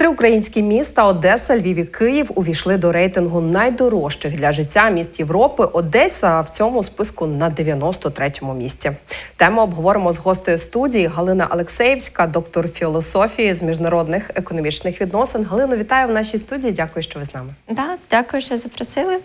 Три українські міста Одеса, Львів і Київ увійшли до рейтингу найдорожчих для життя міст Європи. Одеса в цьому списку на 93-му місці. Тему обговоримо з гостею студії Галина Алексеївська, доктор філософії з міжнародних економічних відносин. Галину вітаю в нашій студії. Дякую, що ви з нами. Да, дякую, що запросили.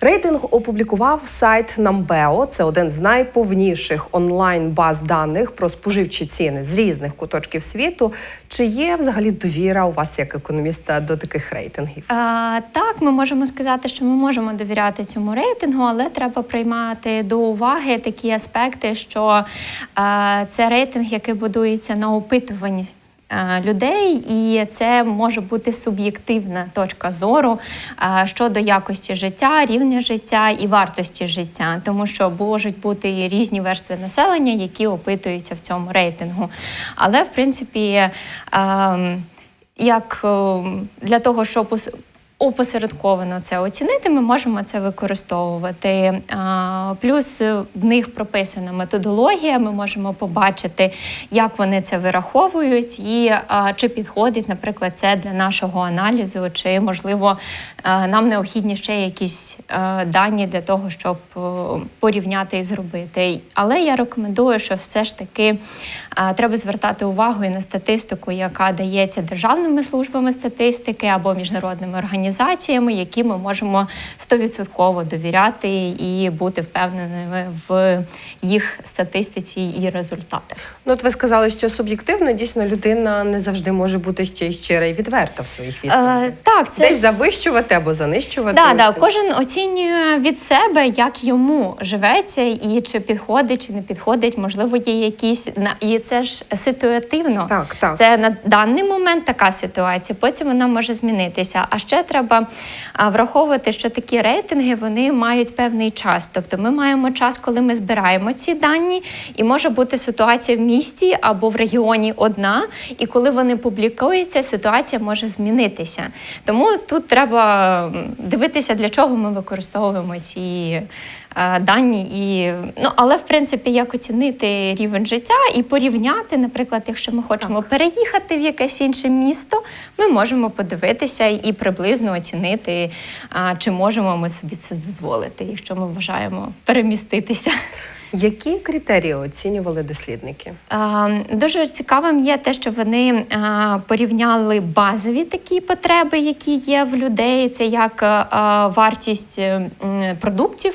Рейтинг опублікував сайт Намбео. Це один з найповніших онлайн баз даних про споживчі ціни з різних куточків світу. Чи є взагалі довіра у вас як економіста до таких рейтингів? А, так, ми можемо сказати, що ми можемо довіряти цьому рейтингу, але треба приймати до уваги такі аспекти, що а, це рейтинг, який будується на опитуванні. А, Людей, і це може бути суб'єктивна точка зору щодо якості життя, рівня життя і вартості життя, тому що можуть бути різні верстви населення, які опитуються в цьому рейтингу. Але в принципі, ем, як ем, для того, щоб опосередковано це оцінити, ми можемо це використовувати. Плюс в них прописана методологія. Ми можемо побачити, як вони це вираховують, і чи підходить, наприклад, це для нашого аналізу, чи можливо е, нам необхідні ще якісь е, дані для того, щоб е, порівняти і зробити. Але я рекомендую, що все ж таки треба звертати увагу і на статистику, яка дається державними службами статистики або міжнародними організаціями, які ми можемо 100% довіряти і бути впевненими в їх статистиці і результатах. Ну, от ви сказали, що суб'єктивно дійсно людина не завжди може бути ще й щира і відверта в своїх відповідях. Е, так, це Десь ж- завищувати або занищувати. Да, да, кожен оцінює від себе, як йому живеться, і чи підходить, чи не підходить. Можливо, є якісь і це ж ситуативно. Так, так. Це на даний момент така ситуація. Потім вона може змінитися. А ще треба а, враховувати, що такі рейтинги вони мають певний час. Тобто, ми маємо час, коли ми збираємо ці дані, і може бути ситуація в місті або в регіоні одна. І коли вони публікуються, ситуація може змінитися. Тому тут треба дивитися, для чого ми використовуємо ці дані. І, ну, але, в принципі, як оцінити рівень життя і порівняти, наприклад, якщо ми хочемо переїхати в якесь інше місто, ми можемо подивитися і приблизно оцінити, чи можемо ми собі це дозволити, якщо ми вважаємо переміститися. Які критерії оцінювали дослідники? Дуже цікавим є те, що вони порівняли базові такі потреби, які є в людей. Це як вартість е, продуктів.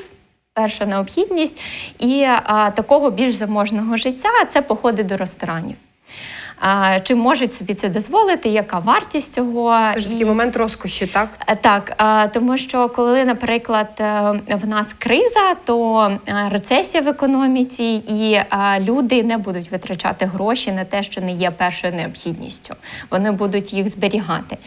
Перша необхідність і а, такого більш заможного життя це походи до ресторанів. А, чи можуть собі це дозволити? Яка вартість цього? Це ж І- такий момент розкоші, так? Е, Так, е, тому що коли, наприклад, е, в нас криза, то е, рецесія в економіці, і е, люди не будуть витрачати гроші на те, що не є першою необхідністю. Вони будуть їх зберігати.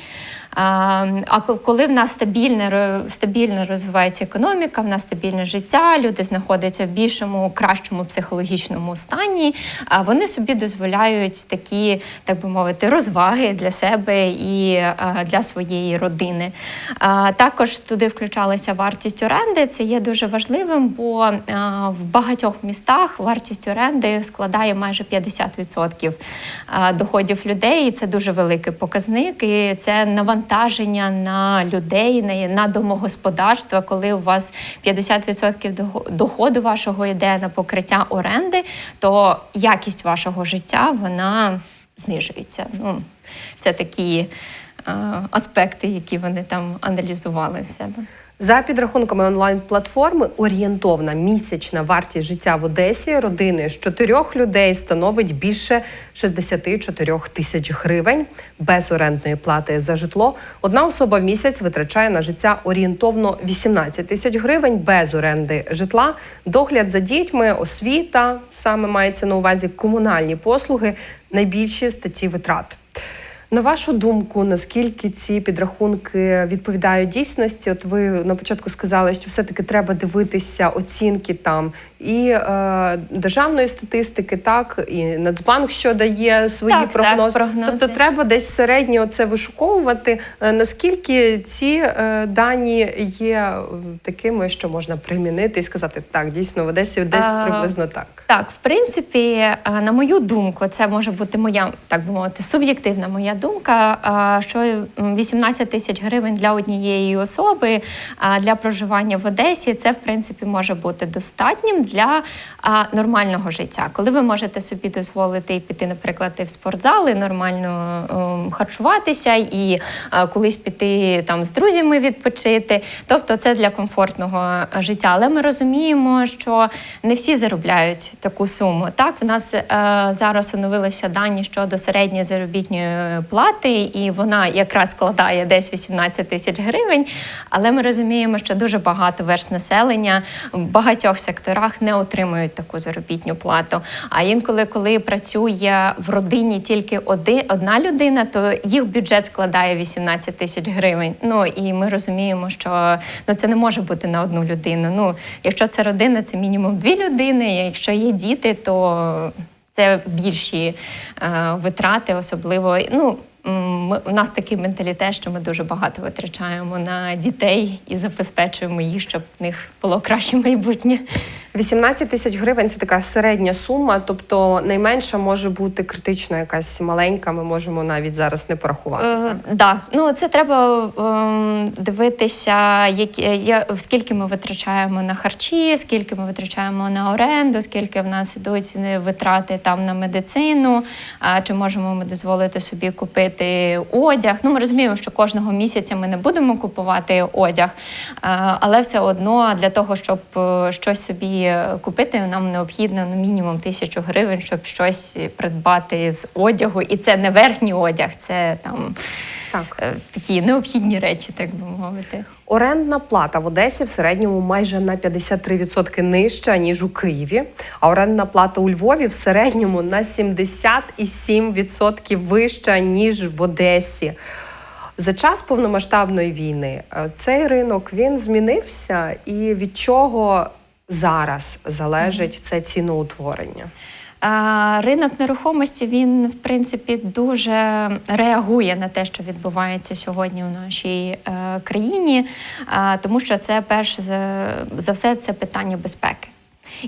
А, коли в нас стабільне стабільно розвивається економіка, в нас стабільне життя, люди знаходяться в більшому, кращому психологічному стані, вони собі дозволяють такі, так би мовити, розваги для себе і для своєї родини. Також туди включалася вартість оренди. Це є дуже важливим, бо в багатьох містах вартість оренди складає майже 50% доходів людей. І це дуже великий показник. І це навантаження на людей, на, домогосподарства, коли у вас 50% дохо- доходу вашого йде на покриття оренди, то якість вашого життя вона знижується. Ну, це такі е, аспекти, які вони там аналізували в себе. За підрахунками онлайн-платформи, орієнтовна місячна вартість життя в Одесі родини з чотирьох людей становить більше 64 тисяч гривень без орендної плати за житло. Одна особа в місяць витрачає на життя орієнтовно 18 тисяч гривень без оренди житла, догляд за дітьми, освіта, саме мається на увазі комунальні послуги, найбільші статті витрат. На вашу думку, наскільки ці підрахунки відповідають дійсності? От ви на початку сказали, що все-таки треба дивитися оцінки там і е, державної статистики, так і Нацбанк, що дає свої Так, так, прогнози. прогнози. Тобто треба десь середньо це вишуковувати. Е, Наскільки ці е, дані є е, такими, що можна примінити і сказати, так, дійсно в Одесі десь А, приблизно так. Так, в принципі, е, на мою думку, це може бути моя, так би мовити, суб'єктивна моя думка, що м, 18 тисяч гривень для однієї особи для проживання в Одесі, це в принципі може бути достатнім для нормального життя. Коли ви можете собі дозволити піти, наприклад, в спортзал, і нормально ем, харчуватися, і колись піти там з друзями відпочити. Тобто це для комфортного життя. Але ми розуміємо, що не всі заробляють таку суму. Так, в нас е, зараз оновилися дані щодо середньої заробітної плати, і вона якраз складає десь 18 тисяч гривень. Але ми розуміємо, що дуже багато верст населення в багатьох секторах не отримують таку заробітну плату. А інколи, коли працює в родині тільки оди, одна людина, то їх бюджет складає 18 тисяч гривень. Ну і ми розуміємо, що ну це не може бути на одну людину. Ну, якщо це родина, це мінімум дві людини. Якщо є діти, то це більші е, витрати, особливо. Ну, ми, у нас такий менталітет, що ми дуже багато витрачаємо на дітей і забезпечуємо їх, щоб в них було краще майбутнє. 18 тисяч гривень це така середня сума, тобто найменша може бути критично якась маленька. Ми можемо навіть зараз не порахувати. Е, да. ну це треба ем, дивитися, які, я, скільки ми витрачаємо на харчі, скільки ми витрачаємо на оренду, скільки в нас ідуть е, витрати там на медицину, а, чи можемо ми дозволити собі купити одяг. Ну, ми розуміємо, що кожного місяця ми не будемо купувати одяг, але все одно для того, щоб е, щось собі купити, нам необхідно ну, мінімум тисячу гривень, щоб щось придбати з одягу. І це не верхній одяг, це там Так. е, такі необхідні речі, так би мовити. Орендна плата в Одесі в середньому майже на 53% нижча ніж у Києві. А орендна плата у Львові в середньому на 77% вища ніж в Одесі. За час повномасштабної війни е, цей ринок він змінився, і від чого зараз залежить це ціноутворення? Ринок нерухомості він в принципі дуже реагує на те, що відбувається сьогодні у нашій е, країні, тому що це перш за все це питання безпеки.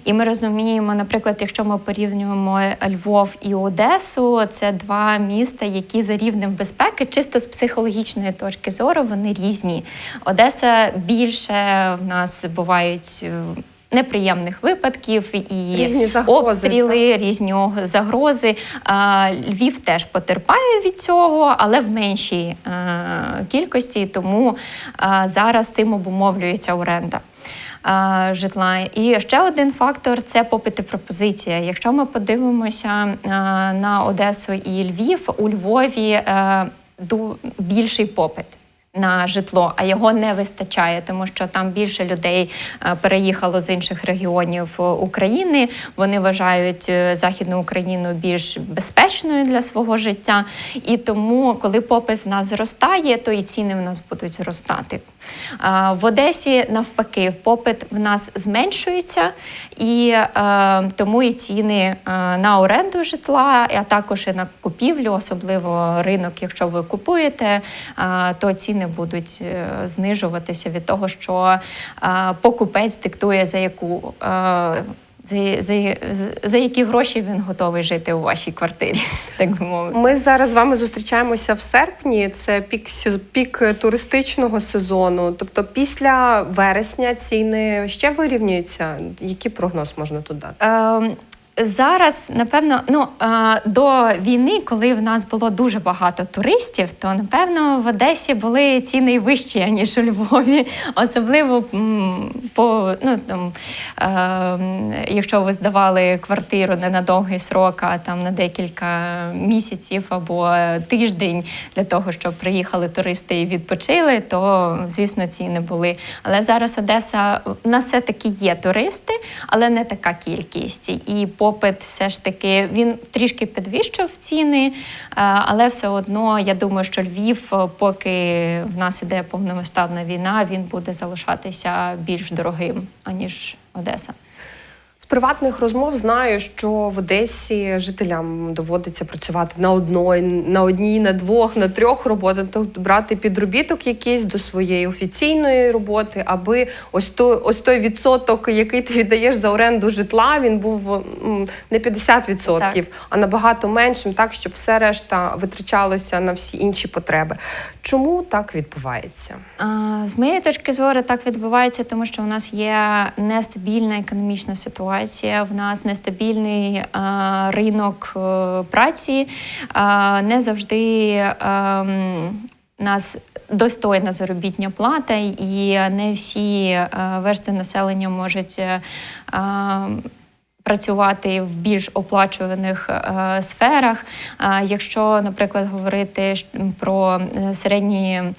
І ми розуміємо, наприклад, якщо ми порівнюємо Львов і Одесу, це два міста, які за рівнем безпеки, чисто з психологічної точки зору, вони різні. Одеса більше в нас бувають. Неприємних випадків і Різні загрози, обстріли, різні загрози. Львів теж потерпає від цього, але в меншій е, кількості, тому е, зараз цим обумовлюється оренда. е, Житла. І ще один фактор це попит і пропозиція. Якщо ми подивимося на Одесу і Львів, у Львові більший попит на житло, а його не вистачає, тому що там більше людей е, переїхало з інших регіонів е, України. Вони вважають е, Західну Україну більш безпечною для свого життя. І тому, коли попит в нас зростає, то і ціни в нас будуть зростати. В Одесі навпаки, попит в нас зменшується, і тому і ціни на оренду житла, а також і на купівлю, особливо ринок, якщо ви купуєте, то ціни будуть е, знижуватися від того, що е, покупець диктує за яку. е, За, за, за які гроші він готовий жити у вашій квартирі, так би мовити. Ми зараз з вами зустрічаємося в серпні. Це пік пік туристичного сезону. Тобто, після вересня ціни ще вирівнюються. Який прогноз можна тут дати? Ем, Зараз, напевно, ну до війни, коли в нас було дуже багато туристів, то напевно в Одесі були ціни вищі, ніж у Львові. Особливо по ну там, якщо ви здавали квартиру не на довгий срок, а там на декілька місяців або тиждень для того, щоб приїхали туристи і відпочили, то звісно ціни були. Але зараз Одеса в нас все таки є туристи, але не така кількість. І попит все ж таки він трішки підвищив ціни, е, але все одно я думаю, що Львів, е, поки в нас іде повномасштабна війна, він буде залишатися більш дорогим аніж Одеса. З приватних розмов знаю, що в Одесі жителям доводиться працювати на одної, на одній, на двох, на трьох роботах, тобто брати підробіток якийсь до своєї офіційної роботи, аби ось той, ось той відсоток, який ти віддаєш за оренду житла, він був не 50%, Так. а набагато меншим, так щоб все решта витрачалося на всі інші потреби. Чому так відбувається? А, З моєї точки зору так відбувається, тому що у нас є нестабільна економічна ситуація, в нас нестабільний а, ринок е, праці, а, не завжди ем, нас достойна заробітня плата, і не всі е, версти населення можуть. е, ем, Працювати в більш оплачуваних е, сферах. Якщо, наприклад, говорити про е, середні, е,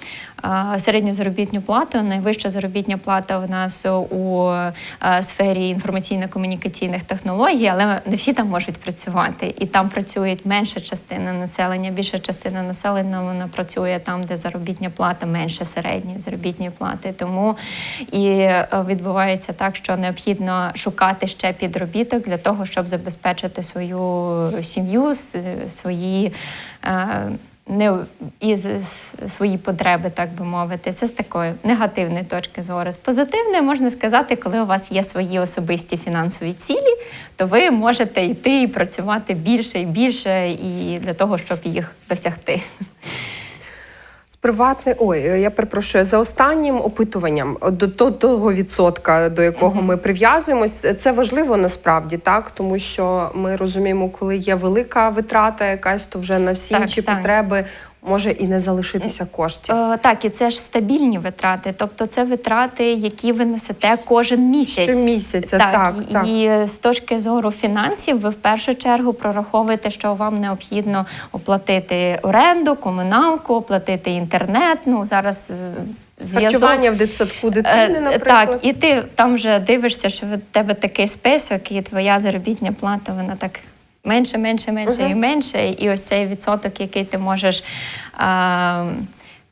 середню заробітну плату, найвища заробітня плата у нас у е, сфері інформаційно-комунікаційних технологій, але не всі там можуть працювати, і там працюють менша частина населення. Більша частина населення вона працює там, де заробітня плата менше середньої заробітної плати. Тому і е, відбувається так, що необхідно шукати ще підробіток для того, щоб забезпечити свою сім'ю, свої. Не із свої потреби, так би мовити, це з такої негативної точки зору. З позитивної можна сказати, коли у вас є свої особисті фінансові цілі, то ви можете йти і працювати більше і більше, і для того, щоб їх досягти. З приватної, ой, я перепрошую, за останнім опитуванням до, до того відсотка, до якого ми прив'язуємось, це важливо насправді, так тому що ми розуміємо, коли є велика витрата, якась то вже на всі Так, інші так. потреби може і не залишитися коштів. Е, так, і це ж стабільні витрати, тобто це витрати, які ви несете кожен місяць. Щомісяця, так, і, так. і з точки зору фінансів, ви в першу чергу прораховуєте, що вам необхідно оплатити оренду, комуналку, оплатити інтернет. Ну зараз е. Харчування в дитсадку Е, дитини, наприклад. Так, і ти там вже дивишся, що в тебе такий список, і твоя заробітня плата, вона так менше, менше, менше Мгм. і менше. І ось цей відсоток, який ти можеш а,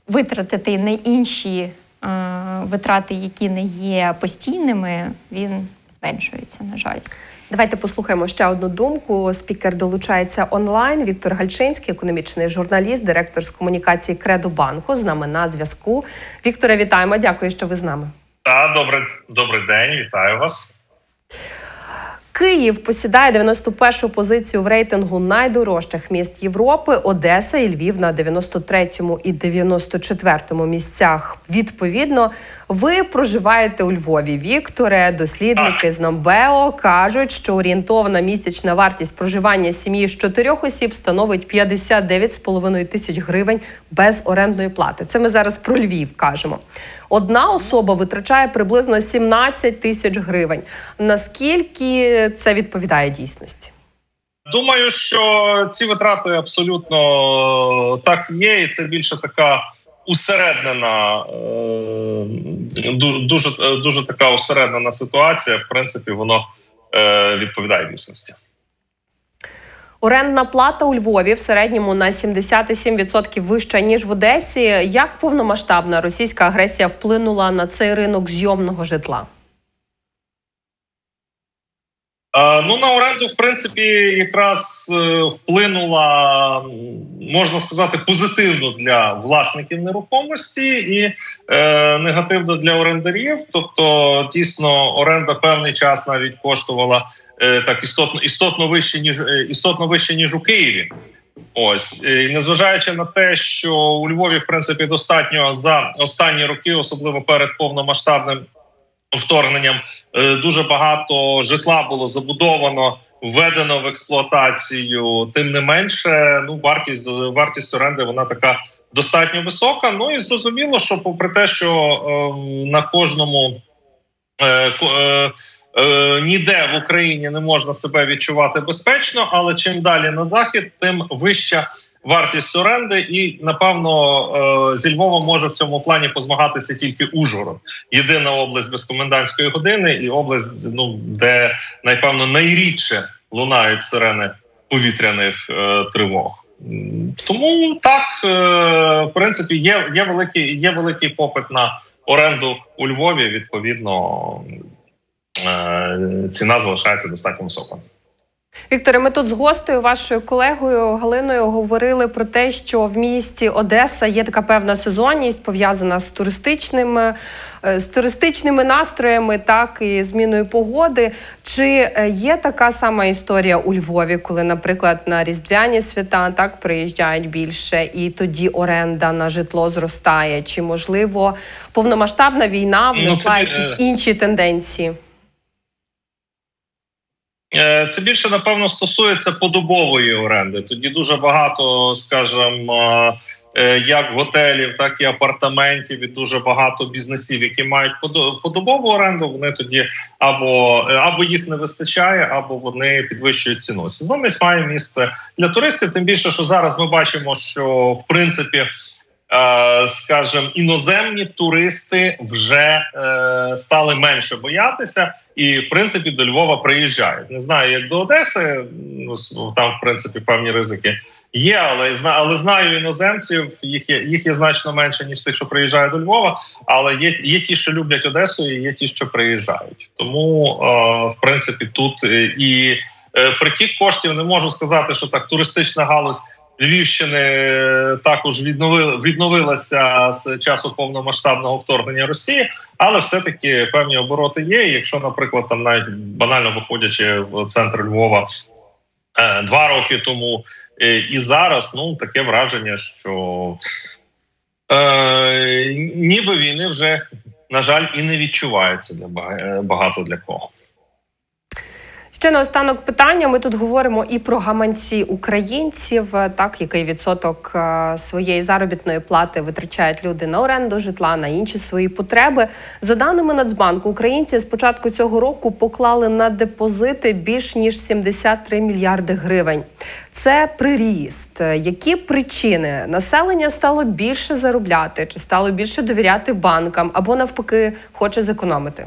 витратити на інші а, витрати, які не є постійними, він зменшується, на жаль. Давайте послухаємо ще одну думку. Спікер долучається онлайн. Віктор Гальчинський, економічний журналіст, директор з комунікації Кредо банку. З нами на зв'язку. Вікторе, вітаємо. Дякую, що ви з нами. Та добрий, добрий день, вітаю вас. Київ посідає 91-ту позицію в рейтингу найдорожчих міст Європи. Одеса і Львів на 93-му і 94-му місцях. Відповідно, ви проживаєте у Львові. Вікторе, дослідники з Намбео кажуть, що орієнтовна місячна вартість проживання сім'ї з чотирьох осіб становить 59,5 тисяч гривень без орендної плати. Це ми зараз про Львів кажемо. Одна особа витрачає приблизно 17 тисяч гривень. Наскільки це відповідає дійсності? Думаю, що ці витрати абсолютно так є, і це більше така усереднена, е, дуже, е, дуже така усереднена ситуація. В принципі, воно е, відповідає дійсності. Орендна плата у Львові в середньому на 77% вища ніж в Одесі. Як повномасштабна російська агресія вплинула на цей ринок зйомного житла? Е, Ну, на оренду, в принципі, якраз е, вплинула, можна сказати, позитивно для власників нерухомості і е, негативно для орендарів. Тобто, дійсно, оренда певний час навіть коштувала е, так істотно, істотно вище, ніж е, істотно вище, ніж у Києві. Ось і незважаючи на те, що у Львові в принципі достатньо за останні роки, особливо перед повномасштабним вторгненням, е, дуже багато житла було забудовано, введено в експлуатацію. Тим не менше, ну вартість вартість оренди вона така достатньо висока. Ну і зрозуміло, що попри те, що е, на кожному е, е, е, ніде в Україні не можна себе відчувати безпечно, але чим далі на захід, тим вища вартість оренди, і напевно е, зі Львова може в цьому плані позмагатися тільки Ужгород. Єдина область без комендантської години, і область, ну де напевно найрідше лунають сирени повітряних е, тривог. Тому так, е, в принципі, є, є, великий, є великий попит на оренду у Львові. Відповідно, е, ціна залишається достатньо високою. Вікторе, ми тут з гостею, вашою колегою Галиною, говорили про те, що в місті Одеса є така певна сезонність пов'язана з туристичними, е, з туристичними настроями, так і зміною погоди. Чи е, є така сама історія у Львові, коли, наприклад, на різдвяні свята так приїжджають більше, і тоді оренда на житло зростає? Чи можливо повномасштабна війна Ну, внесла якісь е, інші тенденції? Е, Це більше напевно стосується подобової оренди. Тоді дуже багато, скажімо, е, як готелів, так і апартаментів, і дуже багато бізнесів, які мають подо- подобову оренду. Вони тоді або е, або їх не вистачає, або вони підвищують ціну. Сезонність має місце для туристів. Тим більше, що зараз ми бачимо, що в принципі. Е, Скажем, іноземні туристи вже е, стали менше боятися, і в принципі до Львова приїжджають. Не знаю, як до Одеси. ну, Там, в принципі, певні ризики є, але але знаю іноземців. Їх є їх є значно менше ніж тих, що приїжджають до Львова. Але є, є ті, що люблять Одесу, і є ті, що приїжджають. Тому е, в принципі тут і притік коштів не можу сказати, що так туристична галузь. Львівщини е, також відновила відновилася з часу повномасштабного вторгнення Росії, але все-таки певні обороти є. Якщо, наприклад, там навіть банально виходячи в центр Львова е, два роки тому е, і зараз, ну таке враження, що е, ніби війни вже на жаль і не відчувається для бага- багато для кого. Ще наостанок питання. Ми тут говоримо і про гаманці українців, е, так який відсоток е, своєї заробітної плати витрачають люди на оренду житла, на інші свої потреби. За даними Нацбанку, українці з початку цього року поклали на депозити більш ніж 73 мільярди гривень. Це приріст. Е, Які причини населення стало більше заробляти, чи стало більше довіряти банкам, або навпаки хоче зекономити?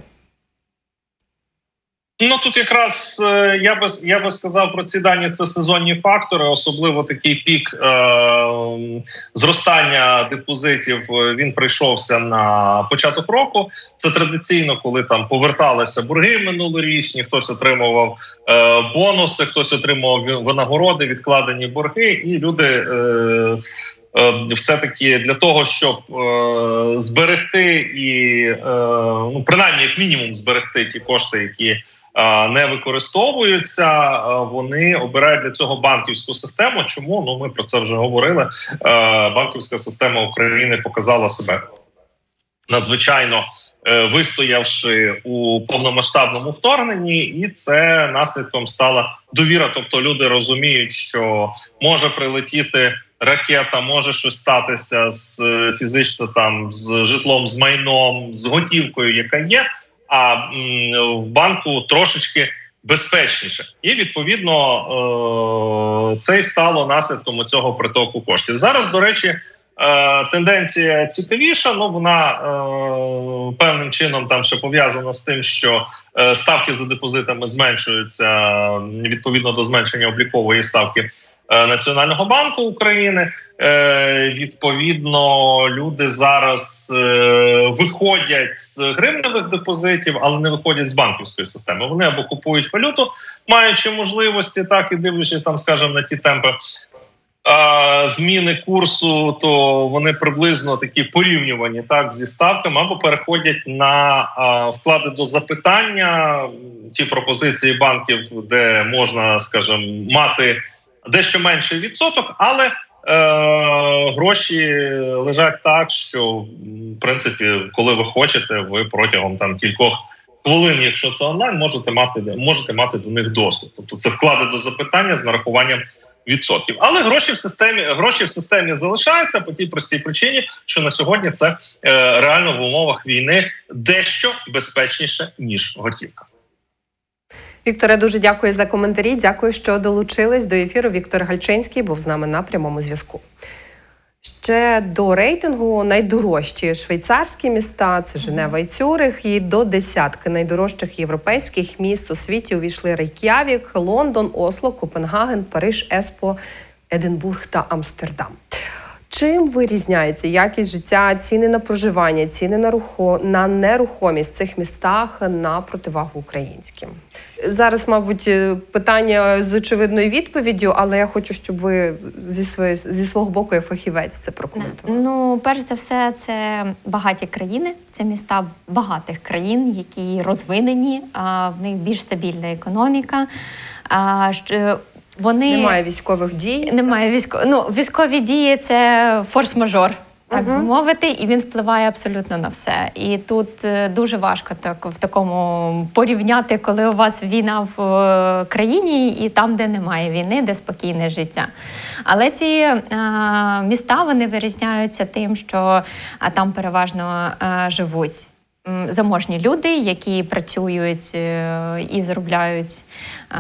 Ну тут якраз е, я би я би сказав про ці дані. Це сезонні фактори, особливо такий пік е, зростання депозитів. е, Він прийшовся на початок року. Це традиційно, коли там поверталися борги минулорічні, хтось отримував е, бонуси, хтось отримував винагороди, відкладені борги, і люди. Е, е, все-таки для того, щоб е, зберегти і е, ну принаймні як мінімум зберегти ті кошти, які не використовуються, е, вони обирають для цього банківську систему. Чому ну ми про це вже говорили? Е, банківська система України показала себе надзвичайно е, вистоявши у повномасштабному вторгненні, і це наслідком стала довіра. Тобто люди розуміють, що може прилетіти. Ракета може щось статися з е, фізично там з житлом, з майном, з готівкою, яка є. А в банку трошечки безпечніше, і відповідно е, це й стало наслідком цього притоку коштів. Зараз, до речі, тенденція цікавіша. Ну вона е, певним чином там ще пов'язана з тим, що е, ставки за депозитами зменшуються відповідно до зменшення облікової ставки е, Національного банку України. Е, відповідно, люди зараз е, виходять з гривневих депозитів, але не виходять з банківської системи. Вони або купують валюту, маючи можливості, так і дивлячись там, скажімо, на ті темпи. Зміни курсу, то вони приблизно такі порівнювані так зі ставками, або переходять на вклади до запитання, ті пропозиції банків, де можна, скажімо, мати дещо менший відсоток, але е, гроші лежать так, що в принципі, коли ви хочете, ви протягом там кількох хвилин, якщо це онлайн, можете мати можете мати до них доступ. Тобто це вклади до запитання з нарахуванням відсотків. Але гроші в системі гроші в системі залишаються по тій простій причині, що на сьогодні це е, реально в умовах війни дещо безпечніше ніж готівка. Вікторе, дуже дякую за коментарі. Дякую, що долучились до ефіру. Віктор Гальчинський був з нами на прямому зв'язку. Ще до рейтингу найдорожчі швейцарські міста це Женева і Цюрих. І до десятки найдорожчих європейських міст у світі увійшли Рейк'явік, Лондон, Осло, Копенгаген, Париж, Еспо, Единбург та Амстердам. Чим вирізняється якість життя, ціни на проживання, ціни на рухо на нерухомість в цих містах на противагу українським? Зараз, мабуть, е, питання з очевидною відповіддю, але я хочу, щоб ви зі своєї зі свого боку, як фахівець, це прокоментували. Ну, перш за все, це багаті країни, це міста багатих країн, які розвинені, а в них більш стабільна економіка. Вони Немає військових дій. Немає військо... ну, військові дії це форс-мажор, так би мовити, і він впливає абсолютно на все. І тут е, дуже важко так в такому порівняти, коли у вас війна в е, країні і там, де немає війни, де спокійне життя. Але ці е, міста вони вирізняються тим, що там переважно е, живуть. Заможні люди, які працюють е, і заробляють е,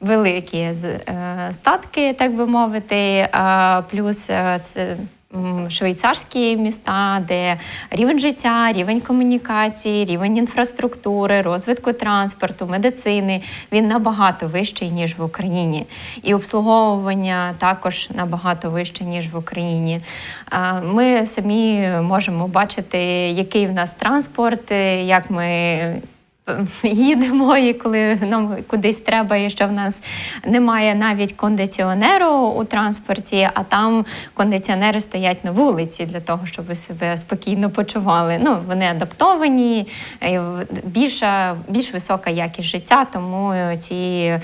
великі з- е, статки, так би мовити. А плюс е, це швейцарські міста, де рівень життя, рівень комунікації, рівень інфраструктури, розвитку транспорту, медицини він набагато вищий ніж в Україні, і обслуговування також набагато вище ніж в Україні. Ми самі можемо бачити, який в нас транспорт, е, як ми їдемо, і коли нам кудись треба, і що в нас немає навіть кондиціонеру у транспорті, а там кондиціонери стоять на вулиці для того, щоб ви себе спокійно почували. Ну, вони адаптовані, більша, більш висока якість життя, тому ці е,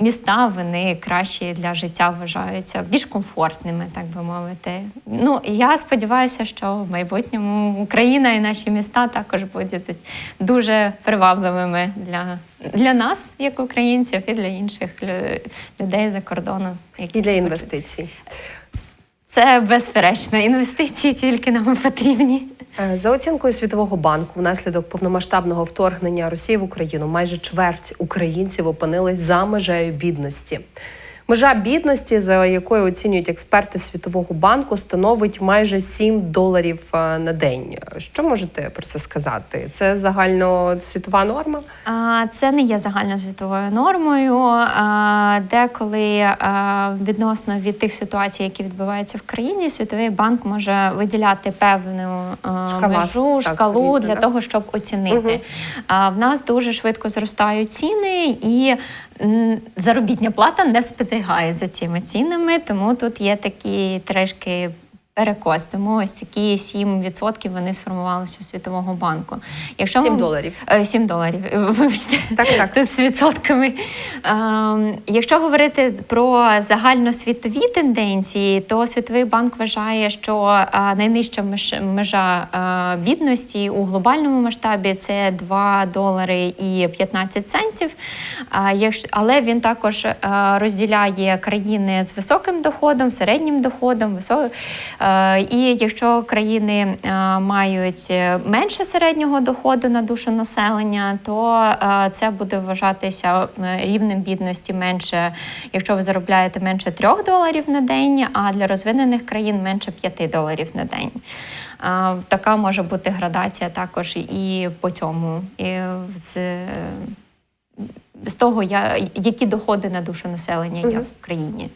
міста вони кращі для життя вважаються, більш комфортними, так би мовити. Ну, я сподіваюся, що в майбутньому Україна і наші міста також будуть дуже привабливими для, для нас, як українців, і для інших людей за кордоном. які І для інвестицій. Це безперечно. Інвестиції тільки нам потрібні. Е, За оцінкою Світового банку, внаслідок повномасштабного вторгнення Росії в Україну майже чверть українців опинились за межею бідності. Межа бідності, за якою оцінюють експерти Світового банку, становить майже 7 доларів е, на день. Що можете про це сказати? Це загальносвітова норма? А, Це не є загальносвітовою нормою. Деколи а, відносно від тих ситуацій, які відбуваються в країні, Світовий банк може виділяти певну а, Шкала, межу, так, шкалу різна, для того, щоб оцінити. А, В нас дуже швидко зростають ціни і. Заробітня плата не спитигає за цими цінами, тому тут є такі трішки перекос. Тому ось такі 7% вони сформувалися у Світового банку. Якщо 7 ми- доларів. Е, 7 доларів, е, вибачте. Так, так. Тут з відсотками. Ем, якщо говорити про загальносвітові тенденції, то Світовий банк вважає, що е, найнижча межа е, бідності у глобальному масштабі це 2 долари і 15 центів. Але він також розділяє країни з високим доходом, середнім доходом, висо- е, і якщо країни е, мають е, менше середнього доходу на душу населення, то е, це буде вважатися е, рівнем бідності менше, якщо ви заробляєте менше 3 доларів на день, а для розвинених країн менше 5 доларів на день. Е, Така може бути градація також і по цьому. І з, з того, я, які доходи на душу населення є в країні.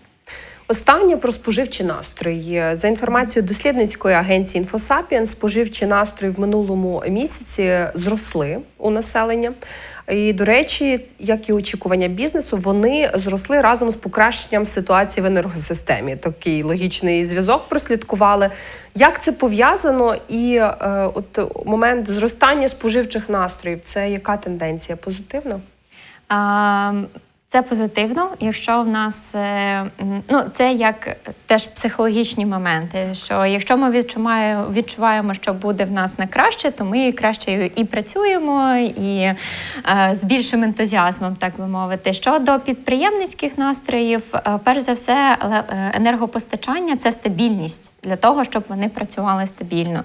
Останнє про споживчі настрої. За інформацією дослідницької агенції «Інфосапіен», споживчі настрої в минулому місяці зросли у населення. І, до речі, як і очікування бізнесу, вони зросли разом з покращенням ситуації в енергосистемі. Такий логічний зв'язок прослідкували. Як це пов'язано? І е, от момент зростання споживчих настроїв це яка тенденція? Позитивна? А, Це позитивно, якщо в нас е, ну це як теж психологічні моменти. Що якщо ми відчуваємо, відчуваємо, що буде в нас на краще, то ми краще і працюємо, і е, з більшим ентузіазмом, так би мовити. Щодо підприємницьких настроїв, е, перш за все, енергопостачання це стабільність для того, щоб вони працювали стабільно.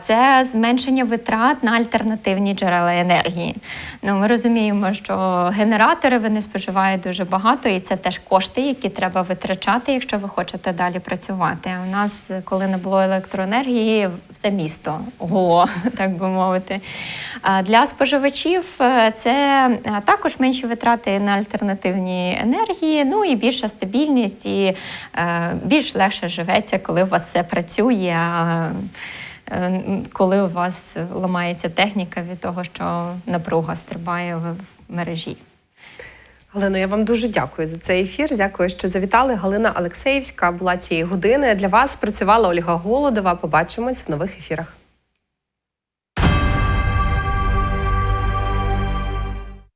Це зменшення витрат на альтернативні джерела енергії. Ну, ми розуміємо, що генератори вони вони споживають дуже багато, і це теж кошти, які треба витрачати, якщо ви хочете далі працювати. У нас, коли не було електроенергії, все місто гуло, так би мовити. Для споживачів е, це е, також менші витрати на альтернативні енергії, ну і більша стабільність, і е, більш легше живеться, коли у вас все працює. Коли у вас ламається техніка від того, що напруга стрибає в мережі. Галино, я вам дуже дякую за цей ефір. Дякую, що завітали. Галина Алексеївська була цієї години. Для вас працювала Ольга Голодова. Побачимось в нових ефірах.